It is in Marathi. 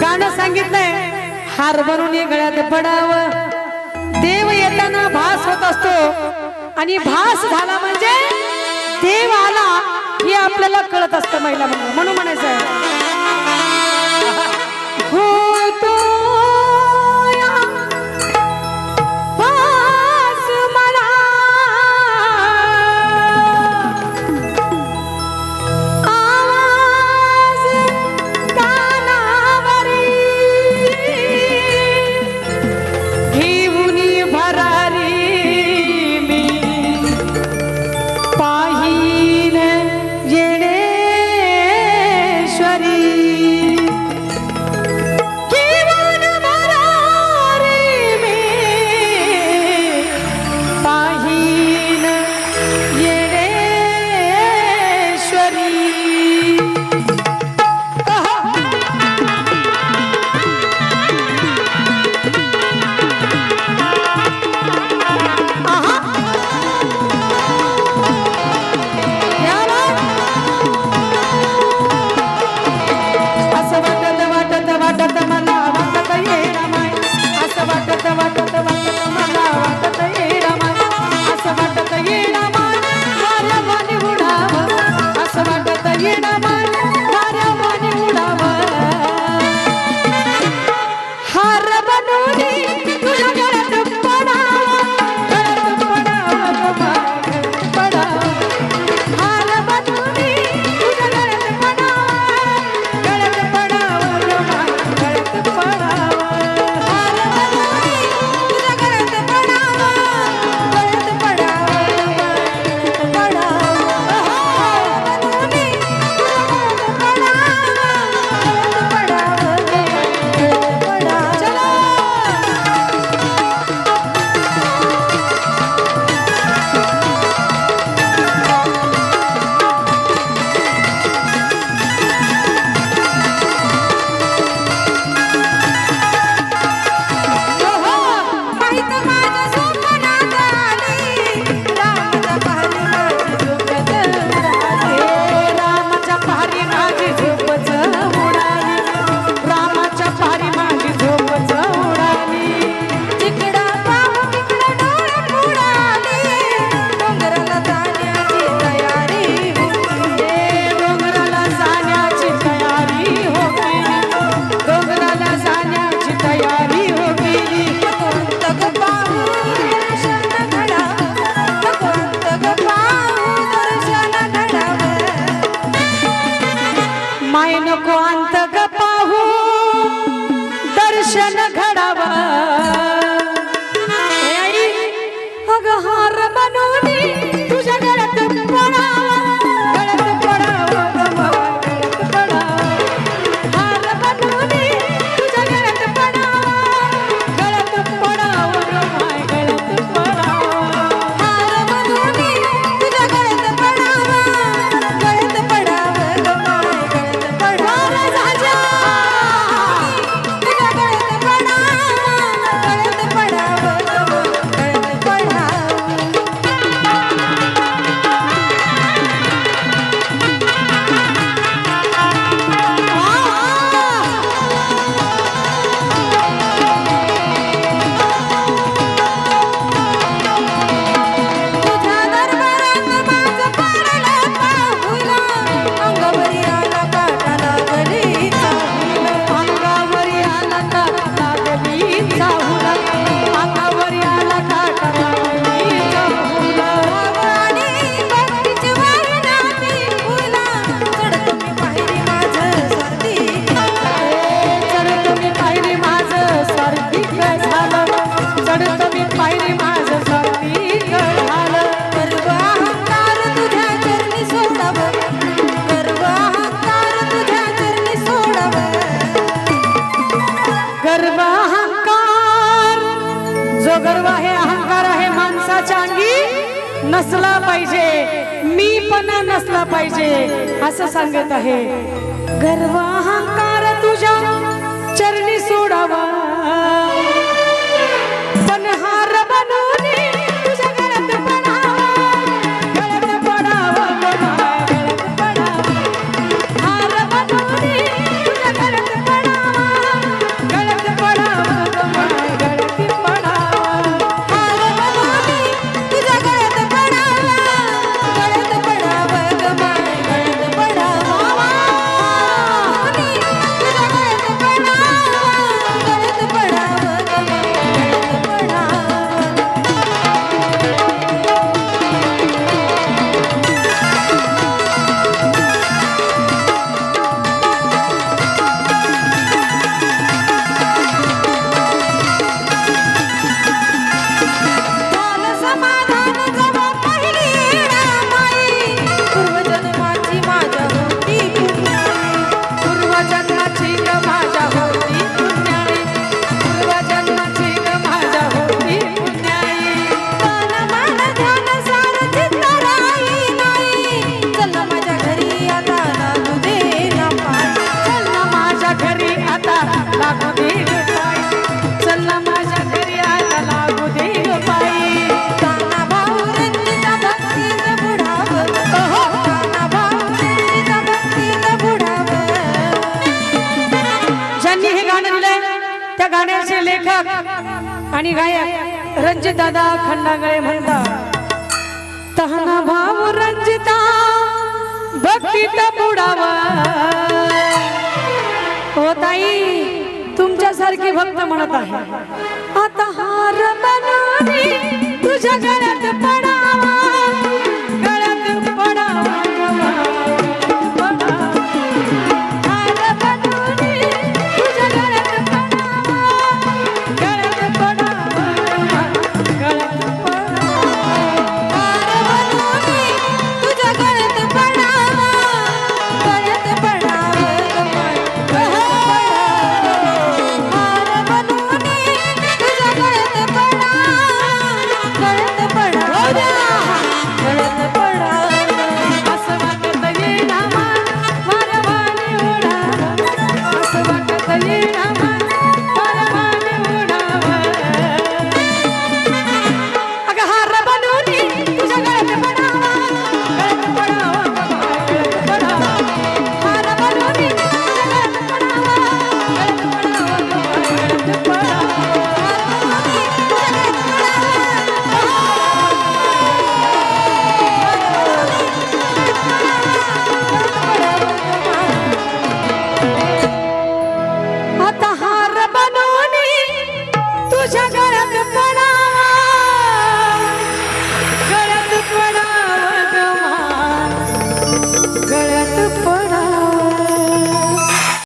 गाणं सांगितलंय हार बनून गळ्यात पडाव. देव येताना भास होत असतो आणि भास झाला म्हणजे देव आला हे आपल्याला कळत असतं महिला म्हणून. म्हणायचं हो तो नसला पाहिजे. मी पण नसला पाहिजे. असं सांगत आहे. गर्व अहंकार तुझ्या चरणी सोडावा. पण हार बनू गाण्याचे लेखक आणि गायक रणजित दादा खंडागळे म्हणतात तहना भाऊ रंजिता भक्तीत बुडावा. हो ताई तुमच्यासारखी भक्त म्हणत आहे आता हार बनवली तुझ्या घरात पड